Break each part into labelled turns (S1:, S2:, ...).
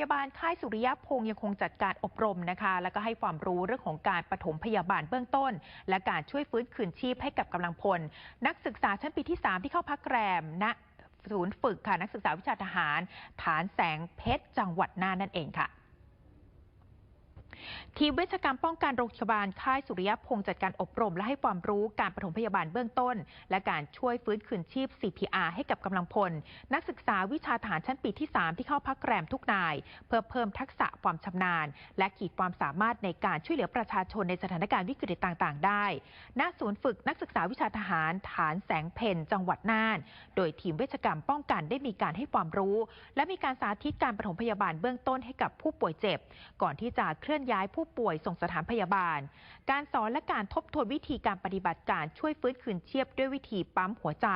S1: ยาบาลค่ายสุริยะพงศ์ยังคงจัดการอบรมนะคะ แล้วก็ให้ความรู้เรื่องของการปฐมพยาบาลเบื้องต้น และการช่วยฟื้นคืนชีพให้กับกำลังพล นักศึกษาชั้นปีที่ 3 ที่เข้าพักแรมณศูนย์ฝึกค่ะนักศึกษาวิชาทหาร ฐานแสงเพชรจังหวัดน่านนั่นเองค่ะ ทีมเวชกรรมป้องกันโรงพยาบาลค่ายสุริยพงศ์จัดการอบรม และให้ความรู้การปฐมพยาบาลเบื้องต้น และการช่วยฟื้นคืนชีพ CPR ให้กับกำลังพล นักศึกษาวิชาทหารชั้นปีที่ 3 ที่เข้าพักแรมทุกนาย เพื่อเพิ่มทักษะความชำนาญ และขีดความสามารถในการช่วยเหลือประชาชนในสถานการณ์วิกฤตต่างๆ ได้ณศูนย์ฝึกนักศึกษาวิชาทหารฐานแสงเพนจังหวัดน่าน โดยทีมเวชกรรมป้องกันได้มีการให้ความรู้ และมีการสาธิตการปฐมพยาบาลเบื้องต้นให้กับผู้ป่วยเจ็บ ก่อนที่จะเคลื่อนย้ายผู้ป่วยส่งสถานพยาบาล การสอนและการทบทวนวิธีการปฏิบัติการช่วยฟื้นคืนชีพด้วยวิธีปั๊มหัวใจ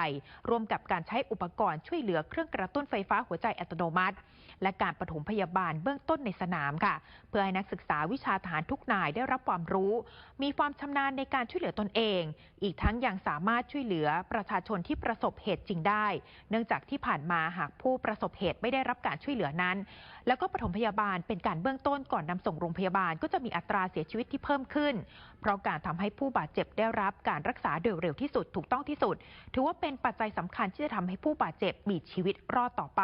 S1: รวมกับการใช้อุปกรณ์ช่วยเหลือเครื่องกระตุ้นไฟฟ้าหัวใจอัตโนมัติ และการปฐมพยาบาลเบื้องต้นในสนามค่ะ เพื่อให้นักศึกษาวิชาทหารทุกนายได้รับความรู้ มีความชำนาญในการช่วยเหลือตนเอง อีกทั้งยังสามารถช่วยเหลือประชาชนที่ประสบเหตุจริงได้ เนื่องจากที่ผ่านมาหากผู้ประสบเหตุไม่ได้รับการช่วยเหลือนั้น แล้วก็ปฐมพยาบาลเป็นการเบื้องต้นก่อนนำส่งโรงพยาบาลก็จะมีอัตราเสียชีวิตที่เพิ่มขึ้น เพราะการทำให้ผู้บาดเจ็บได้รับการรักษาโดยเร็วที่สุดถูกต้องที่สุด ถือว่าเป็นปัจจัยสำคัญที่จะทำให้ผู้บาดเจ็บมีชีวิตรอดต่อไป